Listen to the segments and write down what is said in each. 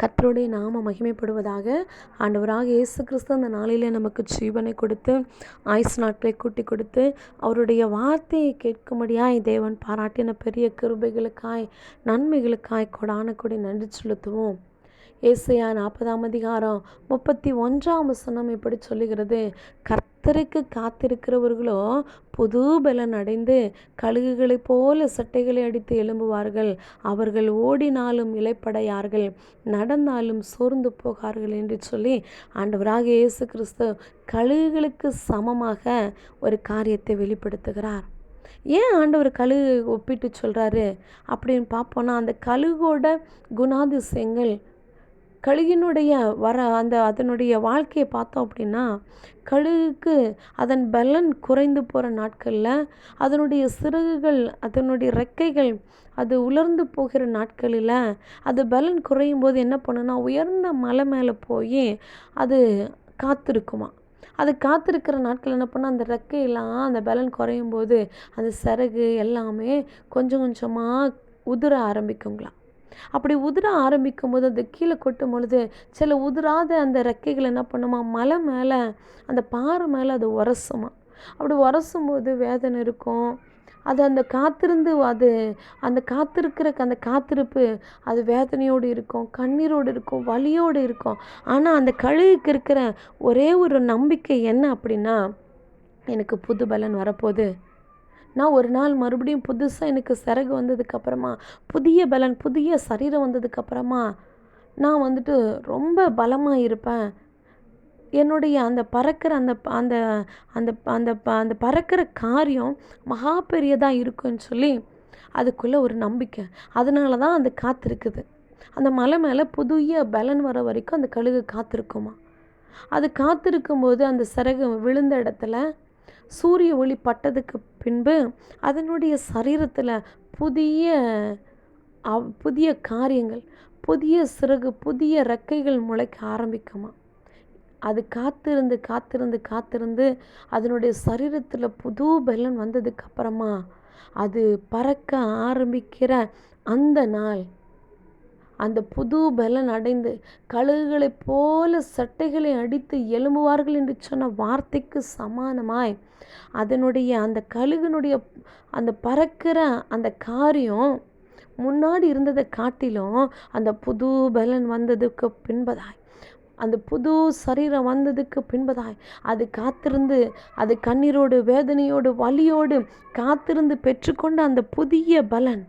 கத்தருடைய நாம மகிமைப்படுவதாக ஆண்டவராக இயேசு கிறிஸ்து அந்த நாளில் நமக்கு ஜீவனை கொடுத்து ஆயுசு நாட்களை கூட்டி கொடுத்து அவருடைய வார்த்தையை கேட்கும்படியாய் தேவன் பாராட்டின பெரிய கிருபைகளுக்காய் நன்மைகளுக்காய் கொடான கொடி நன்றி செலுத்துவோம். ஏசையா நாற்பதாம் அதிகாரம் முப்பத்தி ஒன்றாம் வசனம் இப்படி சொல்லுகிறது. கர்த்தருக்கு காத்திருக்கிறவர்களோ புது பலன் அடைந்து கழுகுகளைப் போல சட்டைகளை அடித்து எழும்புவார்கள். அவர்கள் ஓடினாலும் இலைப்படையார்கள் நடந்தாலும் சோர்ந்து போகார்கள் என்று சொல்லி ஆண்டவராக இயேசு கிறிஸ்து கழுகுகளுக்கு சமமாக ஒரு காரியத்தை வெளிப்படுத்துகிறார். ஏன் ஆண்டவர் கழுகு ஒப்பிட்டு சொல்கிறாரு அப்படின்னு பார்ப்போன்னா அந்த கழுகோட குணாதிசயங்கள் கழுகினுடைய வர அந்த அதனுடைய வாழ்க்கையை பார்த்தோம் அப்படின்னா கழுகுக்கு அதன் பலன் குறைந்து போகிற நாட்களில் அதனுடைய சிறகுகள் அதனுடைய ரெக்கைகள் அது உலர்ந்து போகிற நாட்களில் அது பலன் குறையும் போது என்ன பண்ணுன்னா உயர்ந்த மலை மேலே போய் அது காத்திருக்குமா? அது காத்திருக்கிற நாட்கள் என்ன பண்ணால் அந்த ரெக்கையெல்லாம் அந்த பலன் குறையும் போது அந்த சிறகு எல்லாமே கொஞ்சம் கொஞ்சமாக உதிர ஆரம்பிக்குங்களாம் அப்படி உதிர ஆரம்பிக்கும் போது அது கீழே கொட்டும் பொழுது சில உதிராத அந்த ரெக்கைகள் என்ன பண்ணுமா? மலை மேலே அந்த பாறை மேலே அது உரசுமா? அப்படி உரசும் போது வேதனை இருக்கும். அது அந்த காத்திருந்து அது அந்த காத்திருக்கிற அந்த காத்திருப்பு அது வேதனையோடு இருக்கும் கண்ணீரோடு இருக்கும் வலியோடு இருக்கும். ஆனால் அந்த கழுகுக்கு இருக்கிற ஒரே ஒரு நம்பிக்கை என்ன அப்படின்னா எனக்கு புது பலன் வரப்போகுது. நான் ஒரு நாள் மறுபடியும் புதுசாக எனக்கு சிறகு வந்ததுக்கப்புறமா புதிய பலன் புதிய சரீரம் வந்ததுக்கப்புறமா நான் வந்துட்டு ரொம்ப பலமாக இருப்பேன். என்னுடைய அந்த பறக்கிற அந்த அந்த அந்த அந்த அந்த பறக்கிற காரியம் மகா பெரியதாக இருக்குன்னு சொல்லி அதுக்குள்ளே ஒரு நம்பிக்கை. அதனால தான் அது காத்திருக்குது. அந்த மலை மேலே புதிய பலன் வர வரைக்கும் அந்த கழுகு காத்திருக்குமா? அது காத்திருக்கும்போது அந்த சிறகு விழுந்த இடத்துல சூரிய ஒளி பட்டதுக்கு பின்பு அதனுடைய சரீரத்தில் புதிய அவ் புதிய காரியங்கள் புதிய சிறகு புதிய ரெக்கைகள் முளைக்க ஆரம்பிக்குமா? அது காத்திருந்து காத்திருந்து காத்திருந்து அதனுடைய சரீரத்தில் புது பலன் வந்ததுக்கப்புறமா அது பறக்க ஆரம்பிக்கிற அந்த நாள். அந்த புது பலன் அடைந்து கழுகுகளைப் போல சட்டைகளை அடித்து எழும்புவார்கள் என்று சொன்ன வார்த்தைக்கு சமானமாய். அதனுடைய அந்த கழுகுனுடைய அந்த பறக்கிற அந்த காரியம் முன்னாடி இருந்ததை காட்டிலும் அந்த புது பலன் வந்ததுக்கு பின்பதாய். அந்த புது சரீரம் வந்ததுக்கு பின்பதாய். அது காத்திருந்து அது கண்ணீரோடு வேதனையோடு வலியோடு காத்திருந்து பெற்றுக்கொண்ட அந்த புதிய பலன்.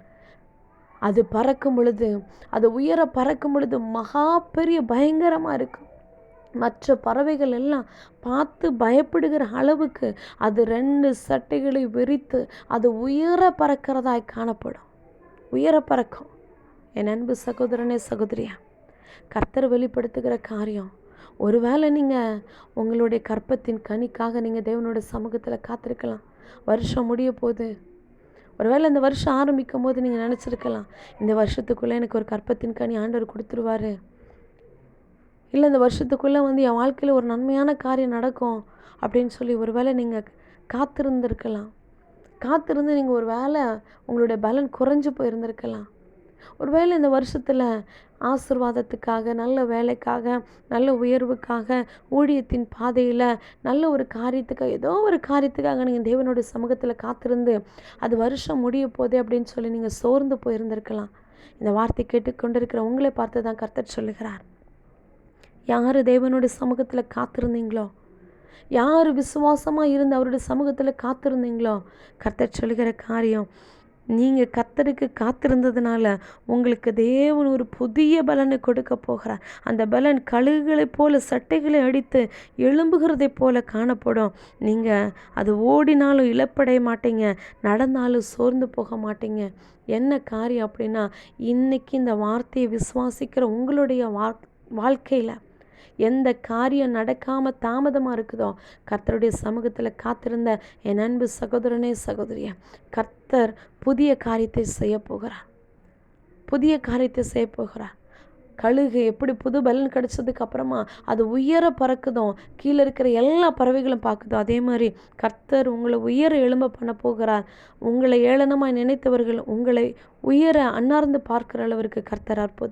அது பறக்கும் பொழுது அது உயர பறக்கும் பொழுது மகா பெரிய பயங்கரமாக இருக்கும் மற்ற பறவைகள் எல்லாம் பார்த்து பயப்படுகிற அளவுக்கு அது ரெண்டு சட்டைகளை விரித்து அது உயர பறக்கிறதாய் காணப்படும். உயர பறக்கும். என் அன்பு சகோதரனே சகோதரியா கர்த்தர் வெளிப்படுத்துகிற காரியம். ஒருவேளை நீங்கள் உங்களுடைய கற்பத்தின் கனிக்காக நீங்கள் தேவனோட சமூகத்தில் காத்திருக்கலாம். வருஷம் முடிய போகுது ஒருவேளை இந்த வருஷம் ஆரம்பிக்கும் போது நீங்கள் நினச்சிருக்கலாம் இந்த வருஷத்துக்குள்ளே எனக்கு ஒரு கற்பத்தின் கனி ஆண்டவர் கொடுத்துருவாரு. இல்லை இந்த வருஷத்துக்குள்ளே வந்து என் வாழ்க்கையில் ஒரு நன்மையான காரியம் நடக்கும் அப்படின்னு சொல்லி ஒரு வேளை நீங்கள் காத்திருந்திருக்கலாம். காத்திருந்து நீங்கள் ஒரு வேளை உங்களுடைய பலன் குறைஞ்சு போயிருந்திருக்கலாம். ஒருவேளை இந்த வருஷத்தில் ஆசிர்வாதத்துக்காக நல்ல வேலைக்காக நல்ல உயர்வுக்காக ஊழியத்தின் பாதையில் நல்ல ஒரு காரியத்துக்காக ஏதோ ஒரு காரியத்துக்காக நீங்கள் தேவனுடைய சமூகத்தில் காத்திருந்து அது வருஷம் முடிய போதே அப்படின்னு சொல்லி நீங்கள் சோர்ந்து போயிருந்திருக்கலாம். இந்த வார்த்தை கேட்டுக்கொண்டிருக்கிற உங்களை பார்த்து தான் கர்த்தர் சொல்லுகிறார். யார் தேவனுடைய சமூகத்தில் காத்திருந்தீங்களோ? யார் விசுவாசமாக இருந்து அவருடைய சமூகத்தில் காத்திருந்தீங்களோ? கர்த்தர் சொல்லுகிற காரியம் நீங்கள் கத்தருக்கு காத்திருந்ததுனால உங்களுக்கு தேவன் ஒரு புதிய பலனை கொடுக்க போகிறார். அந்த பலன் கழுகுகளைப் போல சட்டைகளை அடித்து எழும்புகிறதை போல காணப்படும். நீங்கள் அது ஓடினாலும் இழப்படைய மாட்டீங்க நடந்தாலும் சோர்ந்து போக மாட்டீங்க. என்ன காரியம் அப்படின்னா இன்னைக்கு இந்த வார்த்தையை விசுவாசிக்கிற உங்களுடைய வாழ்க்கையில் எந்த காரியம் நடக்காமல் தாமதமாக இருக்குதோ கர்த்தருடைய சமூகத்தில் காத்திருந்த என் அன்பு சகோதரனே சகோதரிய கர்த்தர் புதிய காரியத்தை செய்ய போகிறார். புதிய காரியத்தை செய்ய போகிறார். கழுகு எப்படி புது பலன் கிடைச்சதுக்கு அப்புறமா அது உயர பறக்குதோ கீழே இருக்கிற எல்லா பறவைகளும் பார்க்குதோ அதே மாதிரி கர்த்தர் உங்களை உயர எலும்ப பண்ண போகிறார். உங்களை ஏளனமாய் நினைத்தவர்கள் உங்களை உயர அன்னார்ந்து பார்க்கிற அளவிற்கு கர்த்தர் அற்புத